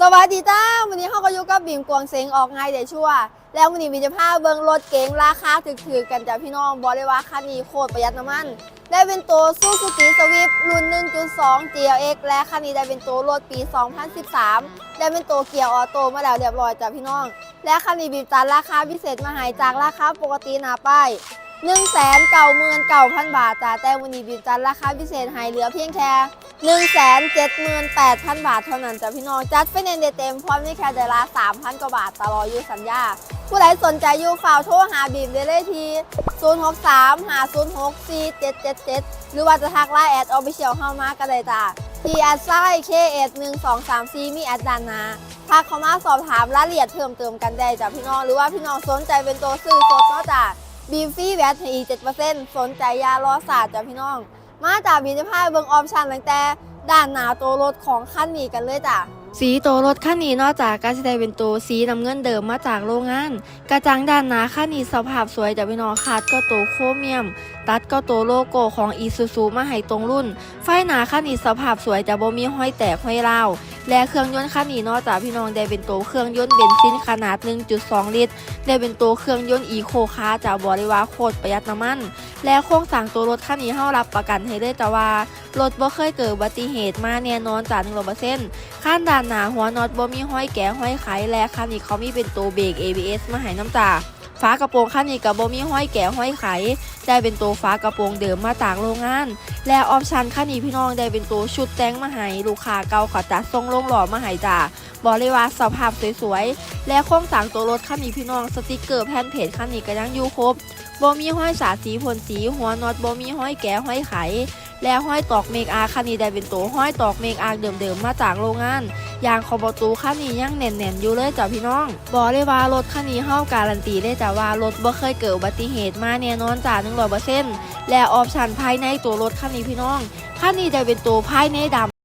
สวัสดีจ้าวันนี้เขาก็อยู่กับบีมกวางเซงออกง่ายเดี๋ยวชั่วแล้ววันนี้บีมจะพาเบิ้งรถเก๋งราคาถึกๆกันจ้ะพี่น้องบอกเลยว่าคันนี้โคตรประหยัดน้ำมันได้เป็นตัวซูซูกิสวิฟรุ่น 1.2 GLX และคันนี้ได้เป็นตัวรถปี 2013 ได้เป็นตัวเกียร์ออโต้มาแล้วเรียบร้อยจ้ะพี่น้อง และคันนี้บีมจัดราคาพิเศษมาให้จากราคาปกติหนาป้าย 1 9 9 0 0 0บาทจ้ะแต่วันนี้บีมจัดราคาพิเศษให้เหลือเพียงแค่1 7 8 0 0 0บาทเท่านั้นจ้ะพี่น้องจัดไปเนนเต็มพร้อมในแค่เดือนละ3,000กว่าบาทตลอดอยู่สัญญา ผู้ใดสนใจอยู่ฝ่าวโทรหาบีมได้เลยที่063 506 4777 หรือว่าจะทักไลน์แอดออฟฟิเชียลเข้ามาก็ได้จ้ะที่แอดไซน์ k 1 1 2 3 4มีแอดดานน้าทักเข้ามาสอบถามรายละเอียดเพิ่มเติมกันได้จ้ะพี่น้องหรือว่าพี่น้องสนใจเป็นตัวซื้อสดเนาะจ้ะ บีมฟรีแวตให้อีก7%สนใจยารอศาสตร์จ้ะพี่น้อง มาจากบีจะพาเบิ่งออปชันตั้งแต่ด้านหน้าตัวรถของคันนี้กันเลยจ้ะ สีตัวรถคันนี้นอกจากการแสดงเป็นตัวสีน้ำเงินเดิมมาจากโรงงาน กระจังด้านหน้าคันนี้สภาพสวยจากพี่น้องคาดก็ตัวโครเมียม ตัดก็ตัวโลโก้ของอีซูซูมาให้ตรงรุ่น ไฟหน้าคันนี้สภาพสวยจะบ่มีห้อยแตกห้อยราวและเครื่องยนต์คันนี้นอกจากพี่น้องได้เป็นตัวเครื่องยนต์เบนซินขนาด 1.2 ลิตร ได้เป็นตัวเครื่องยนต์อีโคคาร์จากบริวาโคตรประหยัดน้ำมันและโครงสร้างตัวรถคันนี้เฮารับประกันให้เลยจ้ะว่ารถบ่เคยเกิดอุบัติเหตุมาแน่นอนจาก100%ข้านด้านหน้าหัวน็อตบ่มีห้อยแก่ห้อยไขและคันนี้เขามีเป็นตัวเบรก ABS มาให้น้ำจ่าฝากระโปรงคันนี้ก็บ่มีห้อยแก่ห้อยไข ได้เป็นตัวฝากระโปรงเดิมมาจากโรงงาน และออปชันคันนี้พี่น้องได้เป็นตัวชุดแต่งมาให้ลูกค้าเก่าขาจัดทรงลงหล่อมาให้จ้า บอกเลยว่าสภาพสวยๆ และโครงสร้างตัวรถคันนี้พี่น้องสติกเกอร์แผ่นเพจคันนี้ก็ยังอยู่ครบบ่มีห้อยสาสีพ่นสีหัวน็อตบ่มีห้อยแก่ห้อยไข และห้อยตอกเมกอาคันนี้ได้เป็นตัวห้อยตอกเมกอาเดิมๆมาจากโรงงานยางขอบประตูคันนี้ยังแน่นๆอยู่เลยจ้ะพี่น้องบอกเลยว่ารถคันนี้เฮาการันตีได้จ้ะว่ารถบ่เคยเกิดอุบัติเหตุมาแน่นอนจ้ะ100%และออปชันภายในตัวรถคันนี้พี่น้องคันนี้ได้เป็นตัวภายในดำ